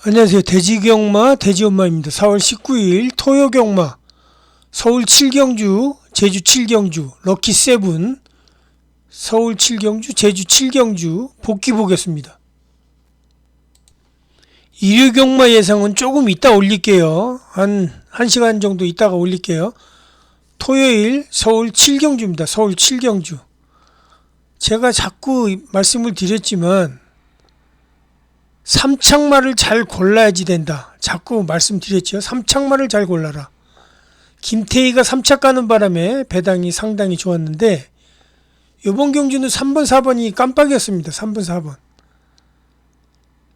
안녕하세요. 돼지경마 돼지엄마입니다. 4월 19일 토요경마 서울 7경주 제주 7경주 럭키 세븐 서울 7경주 제주 7경주 복귀 보겠습니다. 일요경마 예상은 조금 이따 올릴게요. 한 1시간 정도 있다가 올릴게요. 토요일 서울 7경주입니다. 서울 7경주. 제가 자꾸 말씀을 드렸지만 삼창말을 잘 골라야지 된다. 자꾸 말씀드렸죠. 삼창말을 잘 골라라. 김태희가 삼착 가는 바람에 배당이 상당히 좋았는데 이번 경주는 3번, 4번이 깜빡이었습니다. 3번, 4번.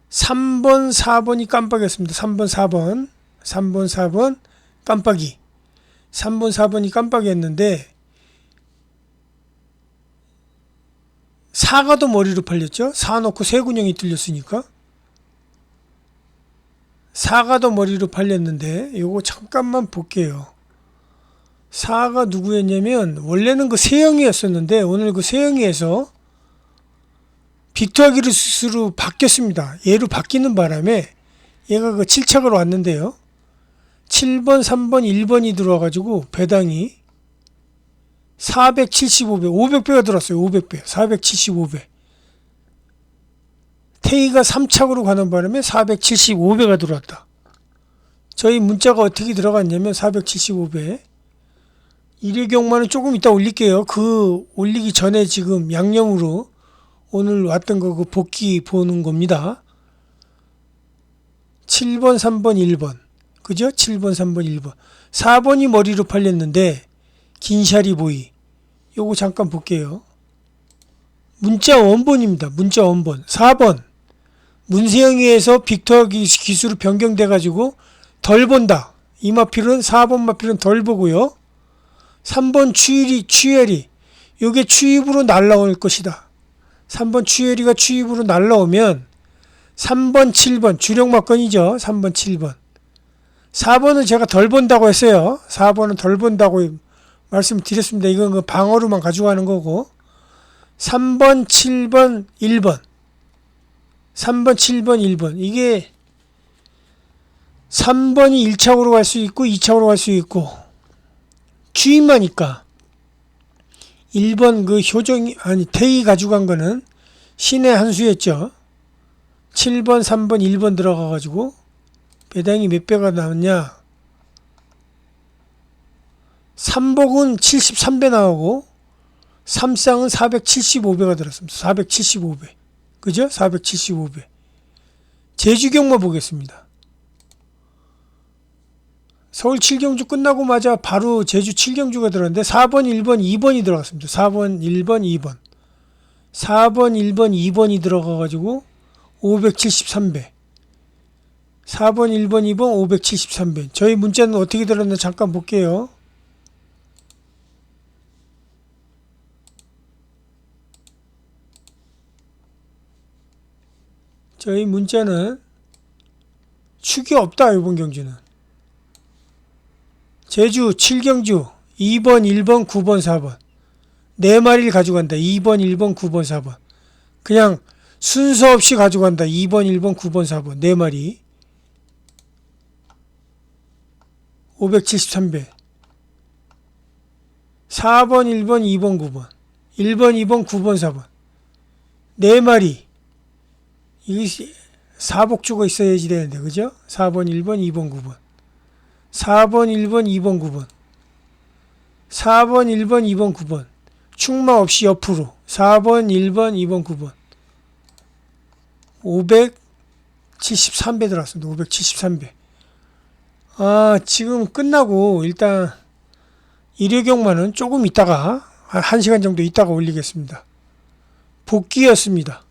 3번, 4번이 깜빡이었습니다. 3번, 4번. 3번, 4번 깜빡이. 3번, 4번이 깜빡이었는데 4가도 머리로 팔렸죠. 4 놓고 세군형이 뚫렸으니까. 사가도 머리로 팔렸는데 요거 잠깐만 볼게요. 사가 누구였냐면 원래는 그 세영이었었는데 오늘 그 세영이에서 빅토아기르스로 바뀌었습니다. 얘로 바뀌는 바람에 얘가 그 7착으로 왔는데요. 7번, 3번, 1번이 들어와가지고 배당이 475배, 500배가 들어왔어요. 500배, 475배. K가 3착으로 가는 바람에 475배가 들어왔다. 저희 문자가 어떻게 들어갔냐면 475배. 일회경만은 조금 이따 올릴게요. 그 올리기 전에 지금 양념으로 오늘 왔던 거 그 복귀 보는 겁니다. 7번, 3번, 1번. 그죠? 7번, 3번, 1번. 4번이 머리로 팔렸는데 긴샤리 보이. 요거 잠깐 볼게요. 문자 원본입니다. 문자 원본. 4번. 문세영이에서 빅터 기- 기술로 변경돼 가지고 덜 본다. 이 마필은 4번 마필은 덜 보고요. 3번 추일이 추엘이 요게 추입으로 날라올 것이다. 3번 추엘이가 추입으로 날라오면 3번 7번 주력 막건이죠. 3번 7번. 4번은 제가 덜 본다고 했어요. 4번은 덜 본다고 말씀드렸습니다. 이건 그 방어로만 가져가는 거고 3번 7번 1번 3번, 7번, 1번. 이게 3번이 1착으로 갈 수 있고 2착으로 갈 수 있고 주임하니까 1번 그 효정이 아니 태희 가져간 거는 신의 한 수였죠. 7번, 3번, 1번 들어가 가지고 배당이 몇 배가 나왔냐? 3복은 73배 나오고 3쌍은 475배가 들었습니다. 475배. 그죠? 475배. 제주경마 보겠습니다. 서울 7경주 끝나고 마자 바로 제주 7경주가 들어갔는데 4번, 1번, 2번이 들어갔습니다. 4번, 1번, 2번. 4번, 1번, 2번이 들어가가지고 573배. 4번, 1번, 2번, 573배. 저희 문자는 어떻게 들었나 잠깐 볼게요. 저희 문자는 축이 없다 이번 경주는. 제주 7경주 2번 1번 9번 4번. 네 마리를 가져간다. 2번 1번 9번 4번. 그냥 순서 없이 가져간다. 2번 1번 9번 4번. 네 마리. 573배. 4번 1번 2번 9번. 1번 2번 9번 4번. 네 마리 이게 사복주가 있어야지 되는데 그죠? 4번, 1번, 2번, 9번 4번, 1번, 2번, 9번 4번, 1번, 2번, 9번 충마 없이 옆으로 4번, 1번, 2번, 9번 573배 들어왔습니다. 573배 아 지금 끝나고 일단 일요경마는 조금 있다가 한 1시간 정도 있다가 올리겠습니다. 복귀였습니다.